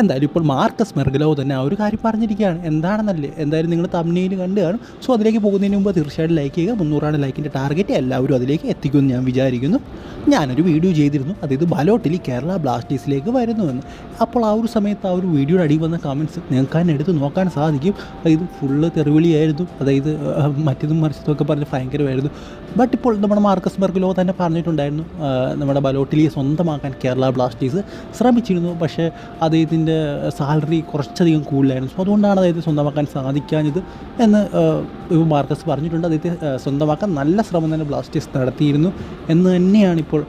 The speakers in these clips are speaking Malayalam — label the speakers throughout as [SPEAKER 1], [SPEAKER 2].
[SPEAKER 1] എന്തായാലും ഇപ്പോൾ മാർക്കസ് മെർഗലോ തന്നെ ആ ഒരു കാര്യം പറഞ്ഞിരിക്കുകയാണ്. എന്താണെന്നല്ലേ? എന്തായാലും നിങ്ങൾ തമ്മിയിൽ കണ്ട് കാണും. സോ അതിലേക്ക് പോകുന്നതിന് മുമ്പ് തീർച്ചയായിട്ടും ലൈക്ക് ചെയ്യുക. മുന്നൂറാണ് ലൈക്കിന്റെ ടാർഗറ്റ് എല്ലാവരും അതിലേക്ക് എത്തിക്കുമെന്ന് ഞാൻ വിചാരിക്കുന്നു. ഞാനൊരു വീഡിയോ ചെയ്തിരുന്നു. അതായത് ബലോട്ടിൽ കേരള ബ്ലാസ്റ്റേഴ്സിലേക്ക് വരുന്നുവെന്ന് അപ്പോൾ ആ ഒരു സമയത്ത് ആ ഒരു വീഡിയോയുടെ അടിയിൽ വന്ന കമന്റ്സ് നിങ്ങൾക്ക് തന്നെ എടുത്ത് നോക്കാൻ സാധിക്കും. അതായത് ഫുള്ള് തെറിവിളിയായിരുന്നു. അതായത് മറ്റേതും മറിച്ചതൊക്കെ പറഞ്ഞ് ഭയങ്കരമായിരുന്നു. ബട്ട് ഇപ്പോൾ നമ്മുടെ മാർക്കസ് മെർഗലോ തന്നെ പറഞ്ഞിട്ടുണ്ടായിരുന്നു. നമ്മുടെ ബലോട്ടിലിയെ സ്വന്തമാക്കാൻ കേരള ബ്ലാസ്റ്റേഴ്സ് ശ്രമിച്ചിരുന്നു. പക്ഷേ അദ്ദേഹത്തിന്റെ സാലറി കുറച്ചധികം കൂടുതലായിരുന്നു. സോ അതുകൊണ്ടാണ് അദ്ദേഹത്തെ സ്വന്തമാക്കാൻ സാധിക്കാഞ്ഞത് എന്ന് ഇപ്പോൾ മാർക്കസ് പറഞ്ഞിട്ടുണ്ട്. അദ്ദേഹത്തെ സ്വന്തമാക്കാൻ നല്ല ശ്രമം തന്നെ ബ്ലാസ്റ്റേഴ്സ് നടത്തിയിരുന്നു എന്ന് തന്നെയാണ് ഇപ്പോൾ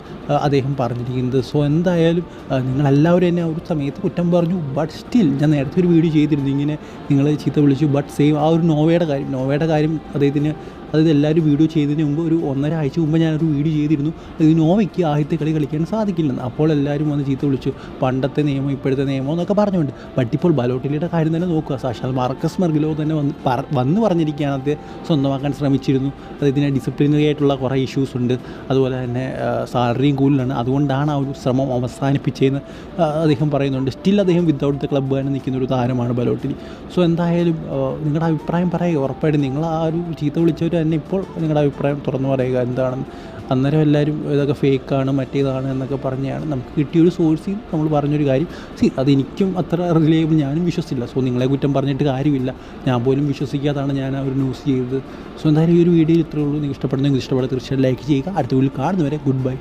[SPEAKER 1] അദ്ദേഹം പറഞ്ഞിരിക്കുന്നത്. സോ എന്തായാലും നിങ്ങളെല്ലാവരും എന്നെ ഒരു സമയത്ത് കുറ്റം പറഞ്ഞു ബട്ട് സ്റ്റിൽ ഞാൻ നേരത്തെ ഒരു വീഡിയോ ചെയ്തിരുന്നു. ഇങ്ങനെ നിങ്ങളെ ചീത്ത വിളിച്ചു ബട്ട് സെയിം ആ ഒരു നോവയുടെ കാര്യം നോവയുടെ കാര്യം അദ്ദേഹത്തിന് അതായത് എല്ലാവരും വീഡിയോ ചെയ്തതിന് മുമ്പ് ഒരു ഒന്നര ആഴ്ച മുമ്പ് ഞാനൊരു വീഡിയോ ചെയ്തിരുന്നു. ഇത് നോവയ്ക്ക് ആദ്യത്തെ കളി കളിക്കാൻ സാധിക്കില്ലെന്ന്. അപ്പോൾ എല്ലാവരും വന്ന് ചീത്ത വിളിച്ചു. പണ്ടത്തെ നിയമം ഇപ്പോഴത്തെ നിയമം എന്നൊക്കെ പറഞ്ഞുകൊണ്ട്. ബട്ട് ഇപ്പോൾ ബലോട്ടിലിയുടെ കാര്യം തന്നെ നോക്കുക. സാക്ഷാൽ മാർക്കസ് മർഗിലോ തന്നെ വന്ന് വന്ന് പറഞ്ഞിരിക്കുകയാണ്. അത് സ്വന്തമാക്കാൻ ശ്രമിച്ചിരുന്നു. അതിന് ഡിസിപ്ലിനറി ആയിട്ടുള്ള കുറേ ഇഷ്യൂസ് ഉണ്ട്. അതുപോലെ തന്നെ സാലറിയും കൂടുതലാണ്. അതുകൊണ്ടാണ് ആ ഒരു ശ്രമം അവസാനിപ്പിച്ചതെന്ന് അദ്ദേഹം പറയുന്നുണ്ട്. സ്റ്റിൽ അദ്ദേഹം വിത്തൗട്ട് ദ ക്ലബ്ബ് തന്നെ നിൽക്കുന്ന ഒരു താരമാണ് ബലോട്ടിലി. സോ എന്തായാലും നിങ്ങളുടെ അഭിപ്രായം പറയുക. ഉറപ്പായിട്ടും നിങ്ങൾ ആ ഒരു ചീത്ത വിളിച്ചവർ തന്നെ ഇപ്പോൾ നിങ്ങളുടെ അഭിപ്രായം തുറന്നു പറയുക. എന്താണെന്ന് അന്നേരം എല്ലാവരും ഇതൊക്കെ ഫേക്കാണ് മറ്റേതാണ് എന്നൊക്കെ പറഞ്ഞാണ് നമുക്ക് കിട്ടിയൊരു സോഴ്സിൽ നമ്മൾ പറഞ്ഞൊരു കാര്യം. സി അതെനിക്കും അത്ര റിലയബിൾ ഞാനും വിശ്വസിച്ചില്ല. സോ നിങ്ങളെ കുറ്റം പറഞ്ഞിട്ട് കാര്യമില്ല. ഞാൻ പോലും വിശ്വസിക്കാതാണ് ഞാൻ ആ ഒരു ന്യൂസ് ചെയ്തത്. സോ എന്തായാലും ഈ ഒരു വീഡിയോ ഇത്രയേ ഉള്ളൂ. നിങ്ങൾ ഇഷ്ടപ്പെടുന്നെങ്കിൽ ഇഷ്ടപ്പെടുക. തീർച്ചയായിട്ടും ലൈക്ക് ചെയ്യുക. അടുത്ത വീട്ടിൽ കാണുന്നവരെ ഗുഡ് ബൈ